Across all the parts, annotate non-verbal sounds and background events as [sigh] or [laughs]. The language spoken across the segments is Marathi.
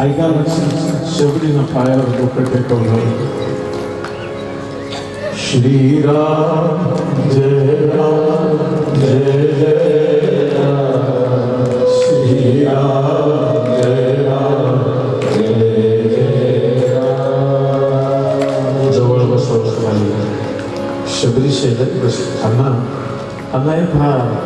ऐका लक्षात शबरीनं पायावर डोकं टेकवलं श्रीराम जय राम जय जय राम श्रीराम जय राम जय जय राम जवळ बसवलं खाली शबरी शेजारी बस अण्णा अण्णा हे फार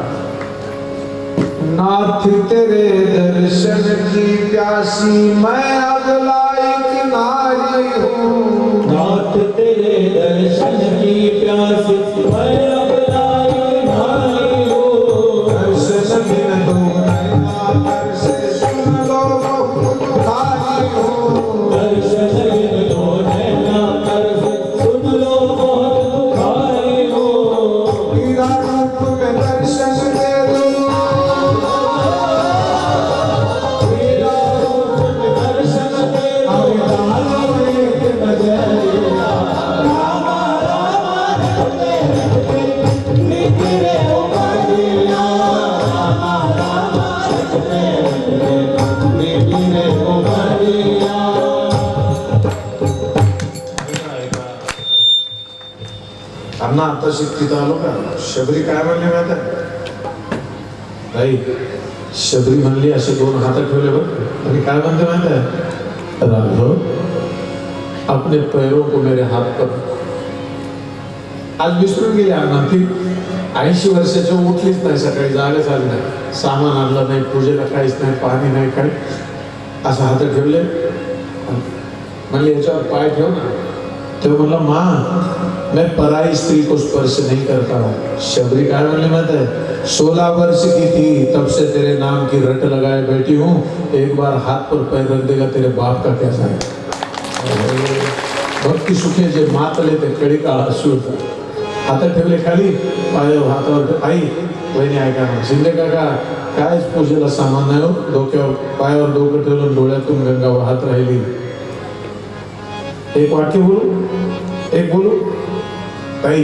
नाथ तेरे दर्शन की प्यासी मैं अब लायक नारी हूँ। नाथ तेरे दर्शन की प्यासी आता शिकतीत आलो का? शबरी काय म्हणले माहिती आहे? नाही शबरी म्हणली असे दोन हात ठेवले बघ आणि काय म्हणते माहीत आहे? राघव आपले पैरों को मेरे हात पर. आज विसरून गेले अण्णा ती ऐंशी वर्षाच्या उठलीच नाही सकाळी जागच आली नाही. सामान आणलं नाही पूजेला काहीच नाही पाणी नाही काही असं हात ठेवले. म्हणले याच्यावर पाय ठेव ना. तो म्हणला माँ मैं पराई स्त्री को स्पर्श नहीं करता हूँ। शबरी काय म्हणले माहीत है। सोलह वर्ष की थी तब से तेरे नाम की रट लगाए बैठी हूँ। एक बार हाथ पर पैर रख देगा तेरे बाप का कैसा है? भक्ती सुखे जे मातले ते कडी काळा शूट हातात ठेवले खाली पायावर हातावर ठेव- आई वहिनी ऐका ना। शिंदे काका काय पूजेला सामान नाही हो डोक्यावर पायावर डोकं ठेवलं डोळ्यातून गंगा वाहत राहिली. एक वाक्य बोलू? एक बोलू? ताई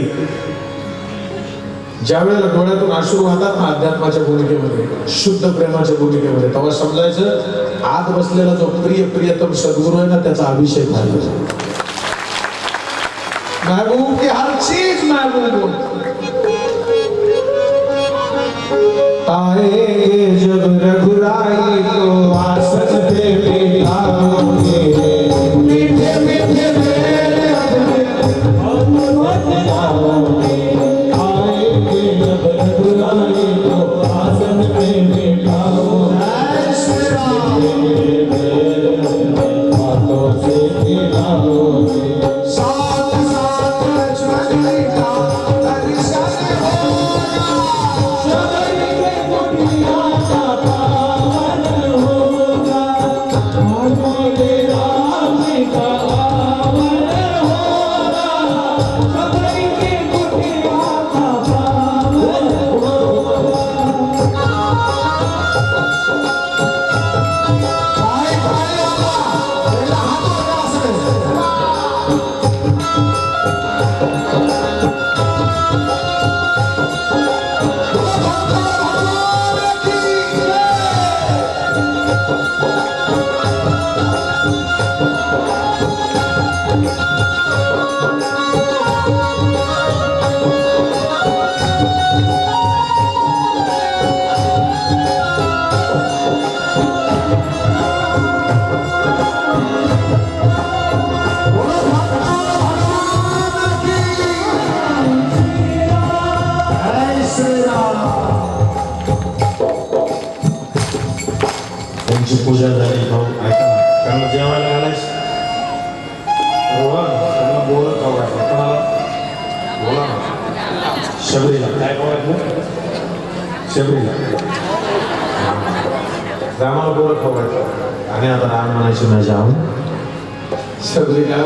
ज्या वेळेला डोळ्यातून अश्रू वाहतात ना अध्यात्माच्या भूमिकेमध्ये शुद्ध प्रेमाच्या भूमिकेमध्ये तेव्हा समजायचं आत बसलेला जो प्रिय प्रियतम सद्गुरू आहे ना त्याचा अभिषेक झाला. महबूब की हर चीज महबूब आए जब रघुराई तो आसन त्यांची पूजा झाली भाऊ ऐका ना त्यांना जेवायला घालायच रोहन त्यांना बोर खाऊ घातलं कोणाला बोला ना शबरीला काय खाऊ घातलं शबरीला रामाला बोर खाऊ घातलं आणि आता राम म्हणायची मी जाऊन शबरी काय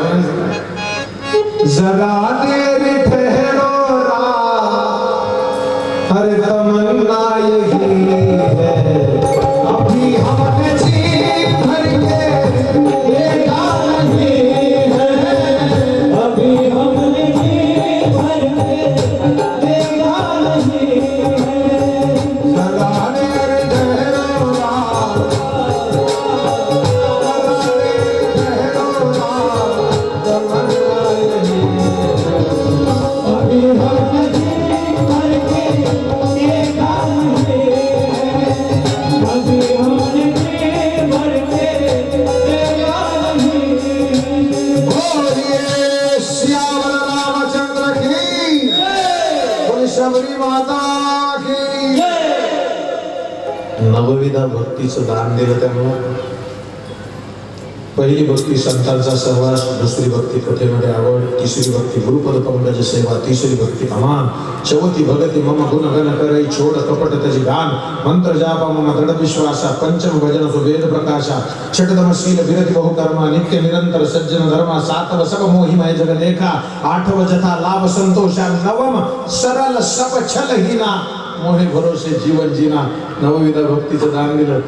भक्ती संतांचा सहवास दुसरी भक्ती कथेमध्ये आवड तिसरी भक्ती गुरुपद पंकज सेवा तिसरी भक्ती अमान. चौथी भगती मम गुण गण करई छोड कपट त्याची गान. मंत्र जापा मम दृढ विश्वासा पंचम भजन वेद प्रकाशा. षटदम शील विरती बहुकर्मा नित्य निरंतर सज्जन धर्मा सातव सब मोहिमय जग लेखा आठव जथा लाभ संतोषा नवम सरल सब छल हिना. मोहे भरोसे जीवन जीना. नवविधा भक्तीचं दान दिलं.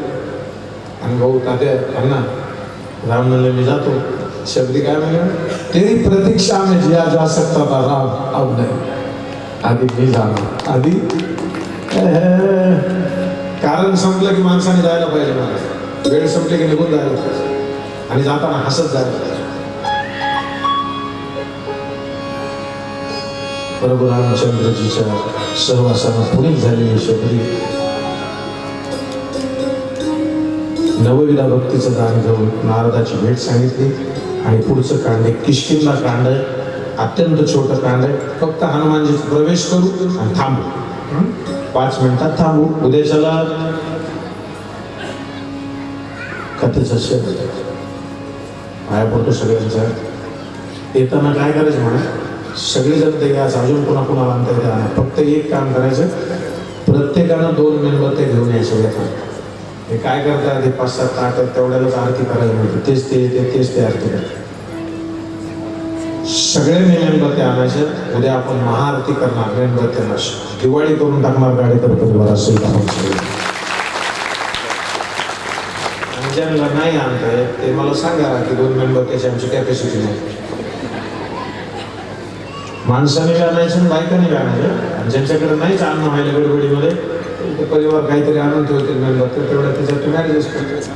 आणि भाऊ तात्या अण्णा. राम म्हणले मी जातो। शब्दी काय म्हणले तेरी प्रतीक्षा में जिया जा सकता था राम अब नाही। आधी मी जाणार। आधी कारण संपलं की माणसाने जायला पाहिजे मला। वेळ संपले की निघून जायला पाहिजे। आणि जाताना हसत जायला पाहिजे। प्रभू रामचंद्रजीच्या सहवासानं पुढील झालेली शबरी नवविधा भक्तीचं दान घेऊन नारदाची भेट सांगितली. आणि पुढचं कांड आहे किशकिंदा कांड आहे अत्यंत छोटं कांड आहे. फक्त हनुमानजी प्रवेश करू आणि थांबू. पाच मिनिटात थांबू. उद्याच्याला कथेचा शेत पाया पडतो सगळ्यांचा येताना काय करायचं म्हणा? सगळेजण ते घ्यायचं अजून पुन्हा पुन्हा आणता येतात फक्त एक काम करायचं. प्रत्येकानं दोन मेणबत्त्या घेऊन यायचं येताना. हे काय करतात? हे पाच सात आठ तेवढ्यालाच आरती करायला मिळते. तेच ते येते तेच ते आरती करतात. सगळे मेणबत्ते आणायचे उद्या आपण महाआरती करणार मेणबत्त्यांना दिवाळी करून टाकणार गाडीकर परिवार असेल आणि ज्यांना नाही आणता येत ते मला सांगा की दोन मेणबत्त्याची आमची कॅपॅसिटी नाही. माणसाने बी आणायचं बायकाने बी आणायचं आणि ज्यांच्याकडे नाहीच आणणं व्हायला गडबडीमध्ये ते परिवार काहीतरी आणून ठेवतील मेणबत्त्या तेवढ्या त्याच्यात करता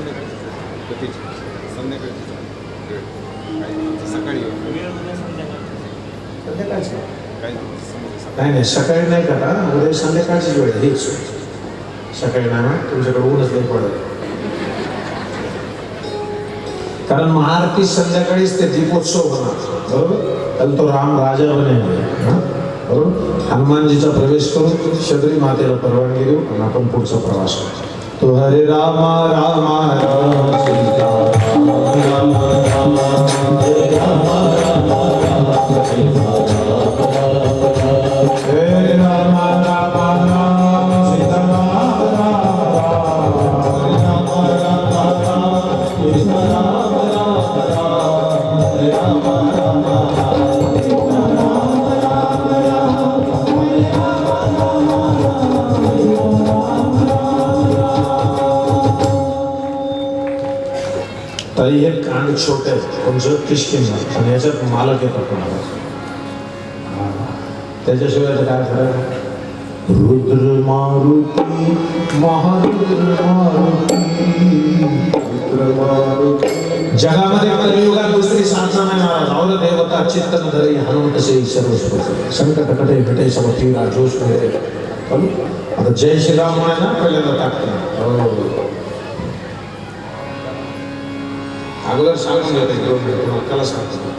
नाही नाही सकाळी नाही करा. उद्या संध्याकाळचीच वेळ हीच. सकाळी नाही ना तुमच्याकडे ऊनच नाही पडत. कारण महाआरती संध्याकाळीच ते दीपोत्सव होणार बरोबर? कारण तो राम राजा बनेल हा? बरोबर हनुमानजीचा प्रवेश करू शबरी मातेला परवानगी देऊ आणि आपण पुढचा प्रवास करू तो हरे रामा रामा राम राम तरी हे कांड छोटे आहेत कोणचं किशकिंदा आणि याच्यात मालक येतो कोणाला. त्याच्याशिवाय तर काय खरं रुद्र मारुती महारुद्र मारुती रुद्र मारुती. जगामध्ये कलियुगात दुसरी साधना नाही महाराज और देवता चित्तन धरी हनुमंत से सर्व संकट कटे घटे सब तीरा जोश मेरे चालू? आता जय श्रीराम म्हणायला पहिल्यांदा टाकतो अगोदर सांगून घेते दोन मिनिट अक्काला सांगतो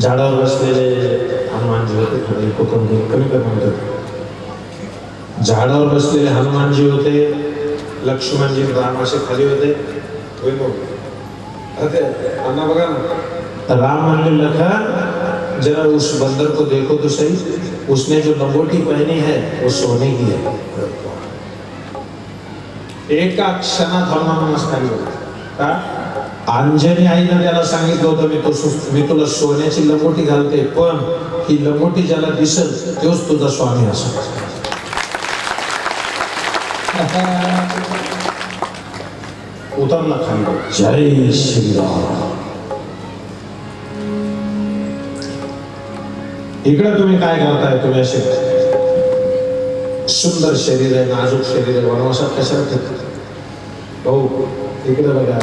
झाडावर बसलेले हनुमानजी होते थोडे कोकण कमी कमी होते झाडावर बसलेले हनुमानजी होते लक्ष्मणजी राम असे खाली होते होय भाऊ? अरे, अण्णा बघा ना राम म्हणले लखन जरा उस बंदर को देखो तो सही उसने जो लंगोटी पहनी है वो सोने की है एका क्षणात हनुमान नमस्कार होता का अंजनी आईनं त्याला सांगितलं होतं मी तो मी तुला सोन्याची लंगोटी घालते पण ही लंगोटी ज्याला दिसल तोच तुझा स्वामी असा [laughs] उतरला खाली. जय श्रीराम. इकडे तुम्ही काय करताय तुम्ही असे? सुंदर शरीर आहे नाजूक शरीर आहे वनवासात कशाला ठेवतात भाऊ इकडे बघा.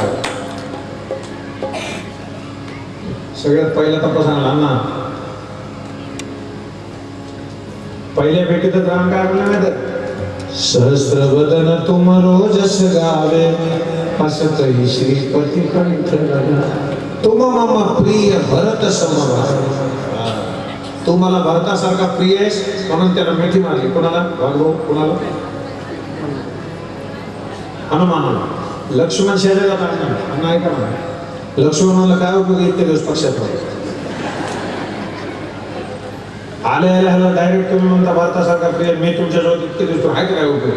सगळ्यात पहिला तपास आणला ना पहिल्या भेटीतच राम काय म्हणलं माहिती सहस्र सहस्रवदन तुम रोजस गावे हसत ही श्रीपती कंठ तुम मम प्रिय भरत समवा तू मला भरतासारखा प्रिय आहेस म्हणून त्याला मिठी मारली. कोणाला? भाऊ कोणाला? हनुमानाला. लक्ष्मण शेजारी जाता ऐका ना. लक्ष्मणाला काय उपयोग इतके दिवस पक्षात आले आले ह्याला डायरेक्ट तुम्ही म्हणता भारतासारखा प्रिय मी तुमच्यासोबत इतके दिवस आहे काय उपयोग?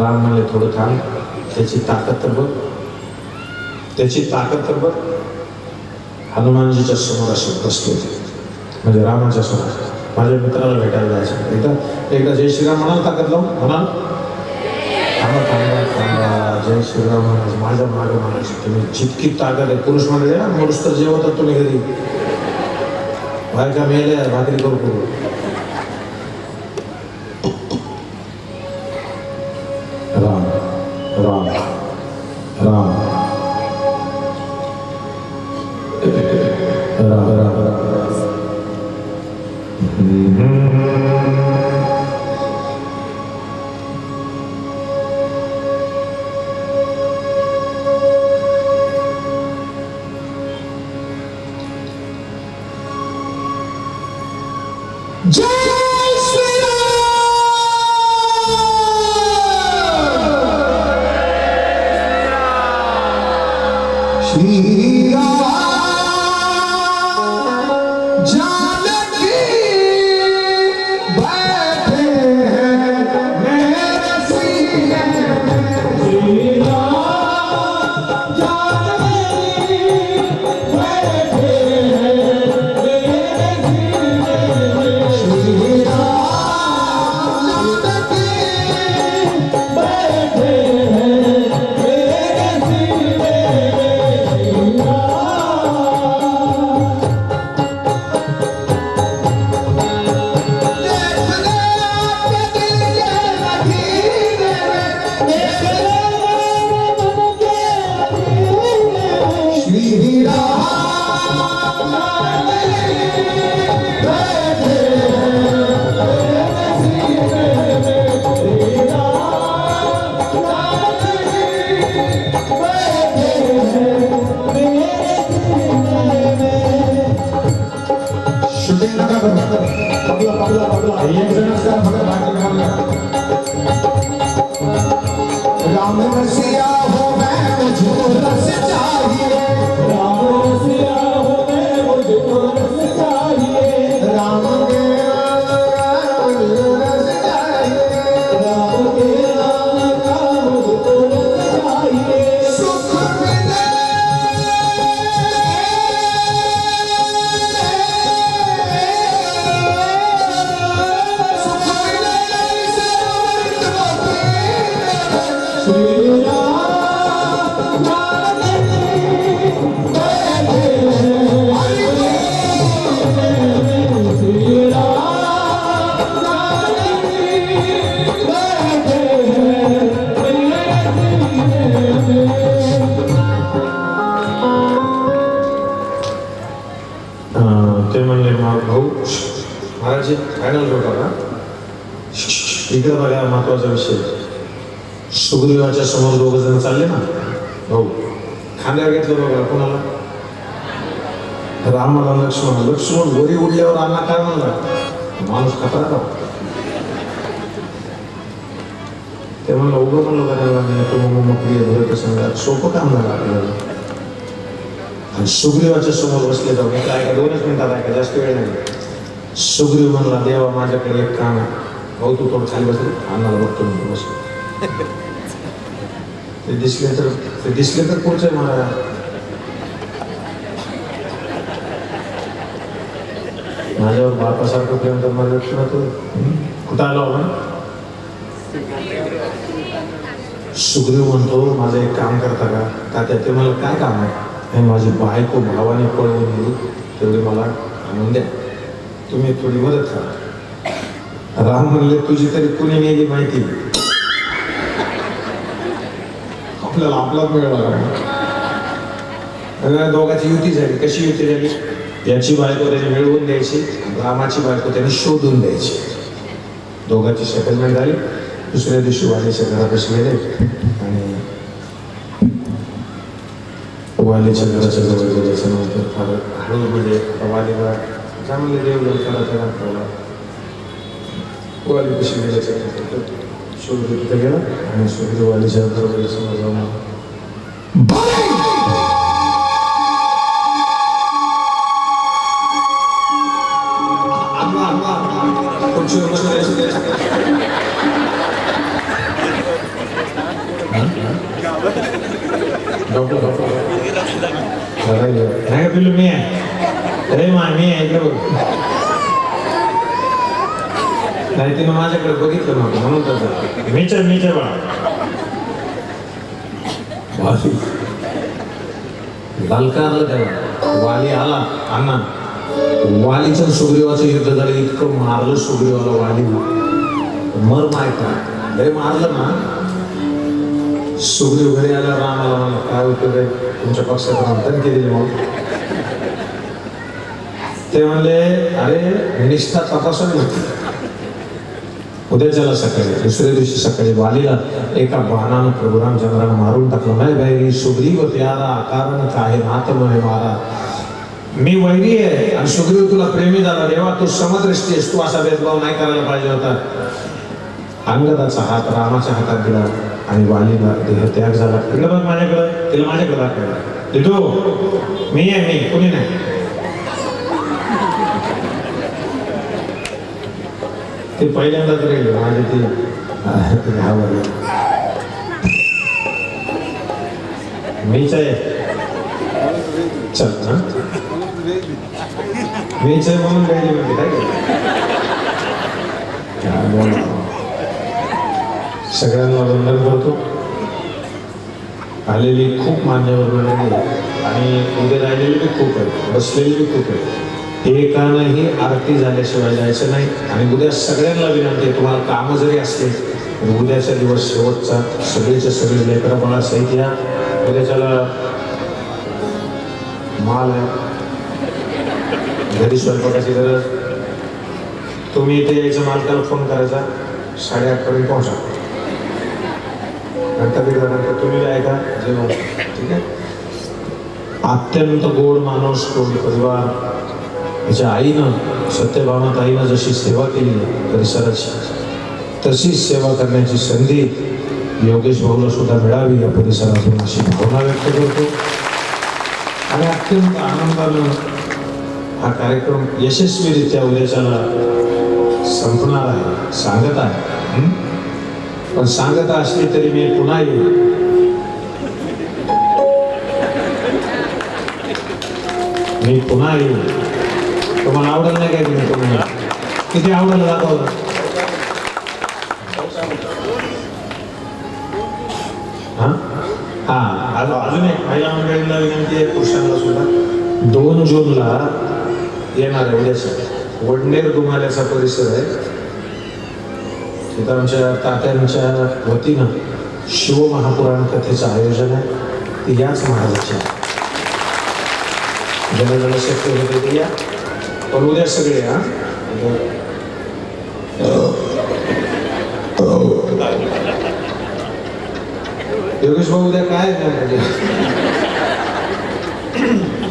राम म्हणले थोडं थांब त्याची ताकद तर बघ. त्याची ताकद तर बघ. हनुमानजीच्या समोर असे बसले म्हणजे रामाच्या समोर. माझ्या मित्राला भेटायला जायचं एकदा एकदा जय श्रीराम म्हणाल ताकद लावून? म्हणाल? थांबा थांबा थांबा जय श्रीराम म्हणायचं माझ्या मागे म्हणायचं तुम्ही जितकी ताकद आहे पुरुष म्हणजे ना पुरुष तर जेवतात तुम्ही घरी बायका मेल्या भाकरी श्रीराम इकडे बघा महत्त्वाचा विषय. सुग्रीवाच्या समोर दोघ जण चालले ना? भाऊ खांद्यावर घेतलं बघा कोणाला? रामाला लक्ष्मण लक्ष्मण गोरी उडल्यावर अण्णा काय म्हणला? माणूस खतरा का? ते म्हणलं उभं म्हणलं करायला नाही तो मग प्रिय सांगा? सोपं काम झालं आपल्याला. आणि सुग्रीवाच्या समोर बसले जाऊ म्हटलं ऐका दोनच मिनिटात ऐका जास्त वेळ नाही. सुग्रीव म्हणला देवा माझ्याकडे एक काम आहे. भाऊ तू थोडं खाली बसले अन्नाला बघतो बस ते दिसले तर ते दिसले तर पुढचे मला. माझ्यावर बापासारखं प्रेम तर मला लक्ष होतं. कुठं आलो हो, आपण सुग्रीव म्हणतो माझं एक काम करता का? तात्या ते मला काय काम आहे? हे माझी बायको भावाने पळवून दिली तेवढी मला आणून द्या. तुम्ही थोडी मदत करा. राम म्हणले तुझी तरी कुणी नेली माहिती आपल्याला आपलाच वेळ लागला. आणि दोघांची युती झाली. कशी युती झाली? याची बायको त्याने मिळवून द्यायची रामाची बायको त्याने शोधून द्यायची. दोघांची सेटलमेंट झाली. दुसऱ्या दिवशी वालीच्या घरापाशी गेले आणि वालीच्या घराच्या जवळ गेल्याच्यानंतर फार हळू म्हणजे वालीला चांगले देव करा त्याला ठेवला वाली कशी गेल्याच्यानंतर सुग्रीव तिथे गेला आणि सुग्रीव वालीच्या बघितलं नव्हतं म्हणून मीच आहे बाळा वाली. लालकारला त्याला. वाली आला अण्णा. वालीचं आणि सुग्रीवाचं युद्ध झालं इतकं मारलं सुग्रीवाला वाली. मर मायका लय मारलं ना. सुग्रीव घरी आला रामाला म्हणला काय उपयोग आहे? तुमच्या पक्षात नंतर केलेली मग ते म्हणले अरे निष्ठा तपासून घेतली उद्याच्याला सकाळी दुसऱ्या दिवशी सकाळी वालीला एका बाणानं प्रभू रामचंद्रानं मारून टाकलं. नाही बाई सुग्रीव हो त्याला कारण काय मातम आहे मारा? मी वैरी आहे आणि सुग्रीव तुला प्रेमी झाला देवा तू समदृष्टी आहेस तू असा भेदभाव नाही करायला पाहिजे होता. अंगदाचा हात रामाच्या हातात दिला आणि वालीला देह त्याग झाला. इकडे बघ माझ्याकडे तिला माझ्याकडे दाखवला दिदू मी आहे मी कुणी नाही. ते पहिल्यांदाच तरी माझे ते अह, ते मीच आहे चल ना मीच आहे म्हणून गायली म्हणते काय सगळ्यांना वंदन करतो. आलेली खूप मान्यवर मंडळी आणि उद्या राहिलेली बी खूप आहे बसलेली बी खूप आहे एकानंही आरती झाल्याशिवाय जायचं नाही. आणि उद्या सगळ्यांना विनंती आहे तुम्हाला कामं जरी असले उद्याचा दिवस शेवटचा. सगळेच्या सगळे लेकरं बाळा सहित या. उद्याच्याला माल आहे. घरी स्वयंपाकाची गरज. तुम्ही इथे यायचं मालकाला फोन करायचा. साडेआठ पर्यंत पोहोचा. नंतर बिघडल्यानंतर तुम्ही ऐका जेवण. ठीक आहे? अत्यंत गोड माणूस गोड परिवार. त्याच्या आईनं सत्यभावना आईनं जशी सेवा केली परिसराची तशीच सेवा करण्याची संधी योगेश भाऊला सुद्धा मिळावी या परिसरातून अशी भावना व्यक्त करतो. आणि अत्यंत आनंदानं हा कार्यक्रम यशस्वीरित्या उद्याच्याला संपणार आहे सांगत आहे. पण सांगत असली तरी मी पुन्हा येईल मी पुन्हा येईल तुम्हाला आवडेल नाही काय तुम्ही? किती आवडेल दाखवलं हा? हा. अजून एक महिला मंडळीला विनंती आहे पुरुषांना सुद्धा. दोन जूनला येणार आहे उद्याच्या वडनेर दुमाल्याचा परिसर आहे. तिथं आमच्या तात्यांच्या वतीनं शिवमहापुराण कथेचं आयोजन आहे. ती याच महाराजाची शक्य होते ते या पण उद्या सगळे हा? योगेश भाऊ उद्या काय आहे म्हणजे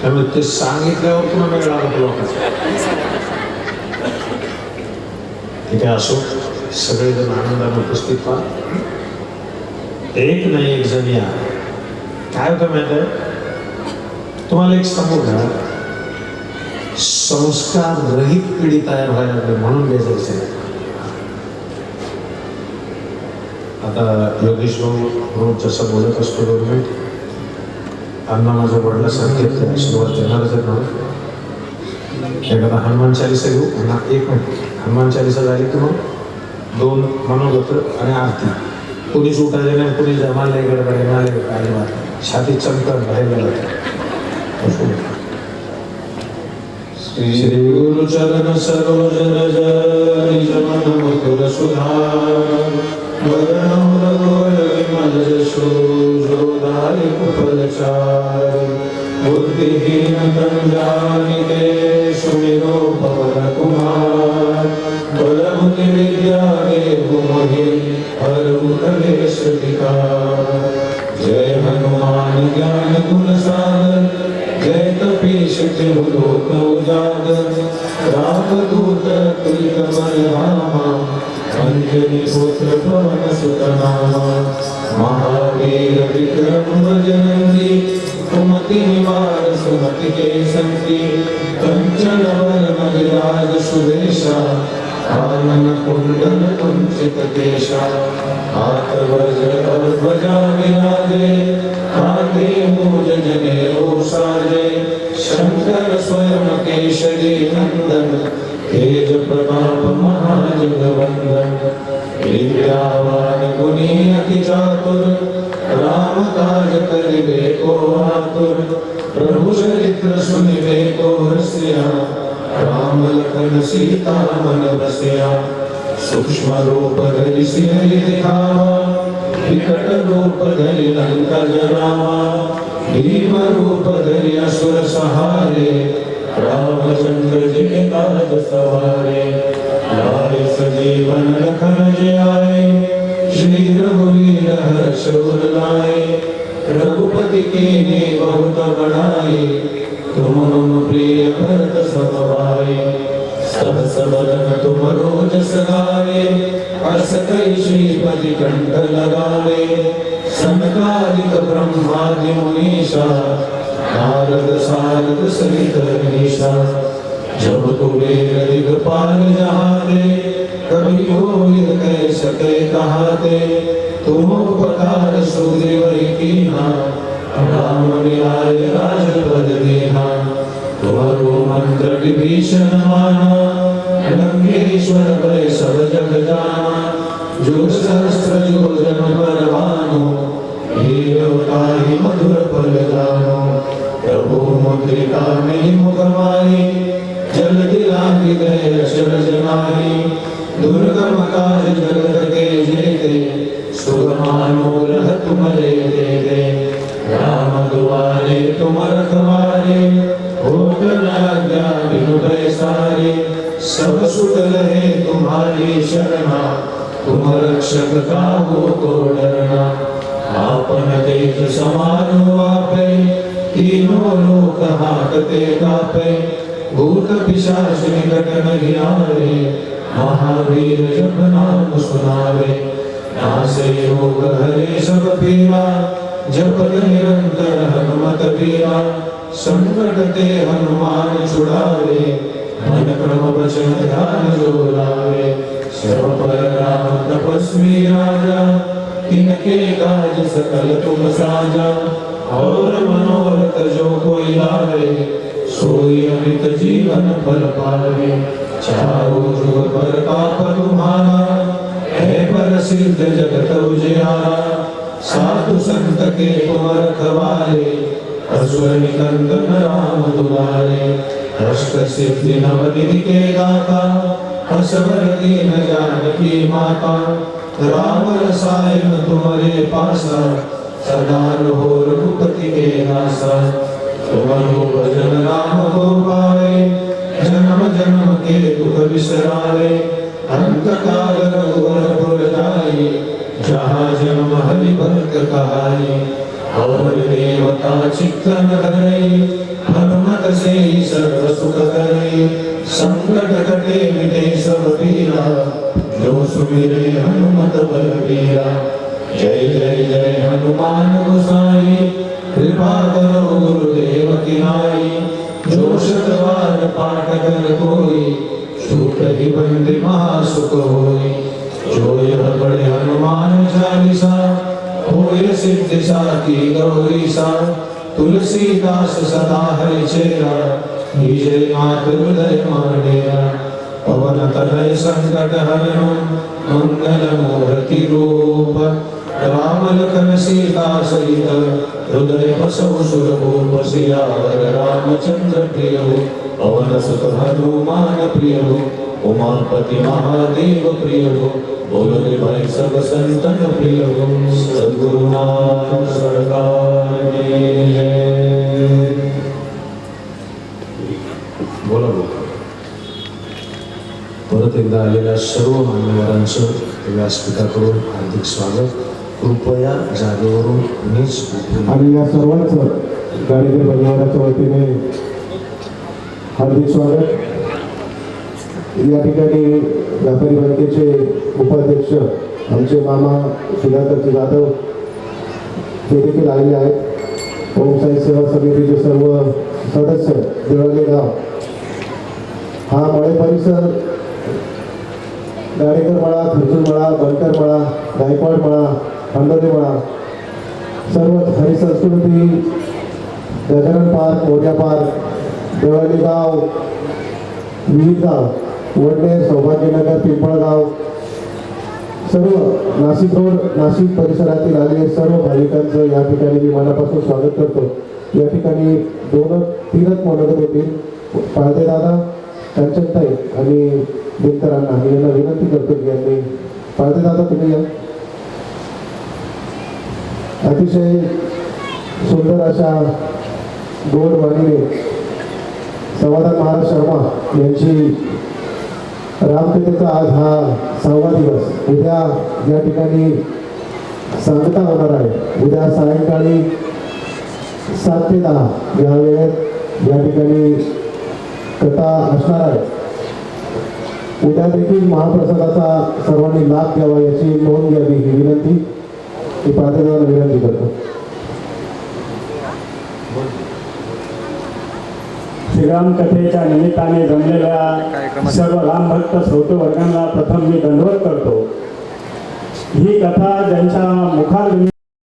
त्यामुळे ते सांगितल्यावर पुन्हा वेळ आला लोकांचा. ठीक असो. सगळेजण आनंदाने उपस्थित व्हा. एक नाही एक जण या काय होतं माहिती आहे? तुम्हाला एक सांगू घ्या. संस्कार रहित पिढी तयार व्हायला लागली म्हणून बेजायचं आता योगेश भाऊ रोज जसं बोलत असतो दोन मिनिट अण्णा माझ्या वडिलासारखे आहेत, ते आशीर्वाद देणारच आहेत मला एखादा हनुमान चालिसा घेऊ पुन्हा एक मिनिट. हनुमान चालिसा झाली की मग दोन मनोगत आणि आरती. कोणीच उठायचे नाही कोणी जमाले गडबडे नाले काय बात छाती चमकत बाहेर गेला. श्री गुरु चरण सरोज रज निज मन मधुर सुधार वरण रघुवर विमल जसो जोदाय कुफलचार बुद्धिहीन तंजानिके सुमिरो पवन कुमार बलमुनि विद्या देहु मोहि हरु कलेश विकार जय हनुमान ज्ञान गुण सागर जय कपीश लोक विराज सुरेशा कुंडल कुंचित केशा हाथ वज्र और ध्वजा विराजे कांधे मूज जने साजे शंकर स्वयं केशरी नंदन तेज प्रताप महाजगवंदन विद्यावान गुणी अति चातुर राम काज को आतुर प्रभु चरित्र सुनिवे को हृष्या। राम लखन सीता मन बसिया सूक्ष्म रूप धरि सिंह दिखावा विकट रूप धरि लंका जरावा भीम रूप धरि असुर सहारे रामचंद्र जी काज सवारे लाए सजीवन लखन जी आए श्री रघुवीर हर्ष उर लाए रघुपति के ने बहुत बढ़ाए तुम प्रिय भरत तुम रोज अस कई श्रीपति कंठ ब्रह्मादि मुनीषा नारद सारद सहित निशा जब कुबेर दिगपाल जहाते कभी कोई कह सके कहाते तुम उपकार सुग्रीव कीना राम न्याय राजपद दिया विभीषण लंकेश्वर भय सब जग जाना सहस्त्र जो जन पर मधुर फल जानो प्रभु मुद्रिका जल दिलांगी गए अक्षर जनाई दुर्गम काज जगत के जेते सुगमानुग्रह तुम्हारे दे दे सब सुख रहे तुम्हारी शरणा तुम रक्षक का हो तो डरना आपन तेज समारो आपे तीनों लोक हाकते कापे। भूत पिशाच निकट नहीं आवे महावीर जब नाम सुनावे। नासे योग हरे सब पीरा जपत निरंतर हनुमत पीरा संकट ते हनुमान छुड़ावे। मन क्रम वचन ध्यान जो लावे सब पर राम तपस्वी राजा तिनके काज सकल तुम साजा और मनोरथ जो कोई लावे सोई अमित जीवन फल पावे चारो जुग पर पाप तुम्हारा है पर सिद्ध जगत उजियारा साधु संत के तुम रखवारे असुर निकंदन राम दुआरे अष्ट सिद्धि नव निधि के दाता असबर दीन जानकी माता राम रसायन तुम्हारे पासा सदा रहो रघुपति के दासा तुम्हारो भजन राम को पावे जन्म जन्म के दुख बिसरावे अंत काल रघुवर जाई जहाँ जन्म हरि भक्त कहाई और देवता चित्तन धरई हनुमत से ही सर्व सुख करे संकट कटे मिटे सब पीरा जो सुमिरे हनुमत बलबीरा जय जय जय हनुमान गोसाई कृपा करो गुरुदेव की नाई। जो शतवार पाठ कर कोई छूट ही बंदे महासुख होई। जो यह बड़े हनुमान चालीसा होय सा की गौरी सा तुलसीदास सदा हरि चेरा विजय नाथ हृदय मानेरा पवन तनय संकट हरण मंगल मूर्ति रूप राम लखन सीता सहित हृदय बसव सुर भूप सियावर रामचंद्र प्रिय पवन सुत हनुमान प्रिय उमापति महादेव प्रिय बोलो रे भाई सब संतन प्रिय सदगुरुनाथ सरकार बोला बोला. परत एकदा आलेल्या सर्व मान्यवरांचं व्यासपीठाकडून हार्दिक स्वागत. कृपया जागेवरून मीच आणि या सर्वांच गाडीने परिवाराच्या वतीने हार्दिक स्वागत. या ठिकाणी व्यापारी बँकेचे उपाध्यक्ष आमचे मामा सुधाकरजी जाधव ते देखील आलेले आहेत. ओमसाई सेवा समितीचे सर्व सदस्य देवळे गाव. हा मळे परिसर गाडेकर मळा खर्जूर मळा बनकर मळा गायकवाड मळा खंडोरी मळा. सर्व हरी संस्कृती गजानन पार्क मोठ्या पार्क देवळी गाव विविध गाव वडनेर सौभाग्यनगर पिंपळगाव सर्व नाशिक रोड नाशिक परिसरातील आलेले सर्व भाविकांचं या ठिकाणी मी मनापासून स्वागत करतो. या ठिकाणी दोन तीनच मनोगत होतील पाळते दादा कंचनताई आणि दिनकरांना मी यांना विनंती करतो की यांनी पाळते दादा तुम्ही या. अतिशय सुंदर अशा गोड वाणीने समाधान महाराज शर्मा यांची रामकथेचा आज हा सहावा दिवस. उद्या या ठिकाणी सांगता होणार आहे. उद्या सायंकाळी सात ते दहा या वेळेत या ठिकाणी कथा असणार आहे. उद्या देखील महाप्रसादाचा सर्वांनी लाभ घ्यावा याची नोंद घ्यावी ही विनंती. मी प्रार्थनेला विनंती करतो. श्रीराम कथेच्या निमित्ताने जमलेल्या सर्व रामभक्त श्रोते वर्गांना प्रथम मी दंडवत करतो. ही कथा ज्यांच्या मुखार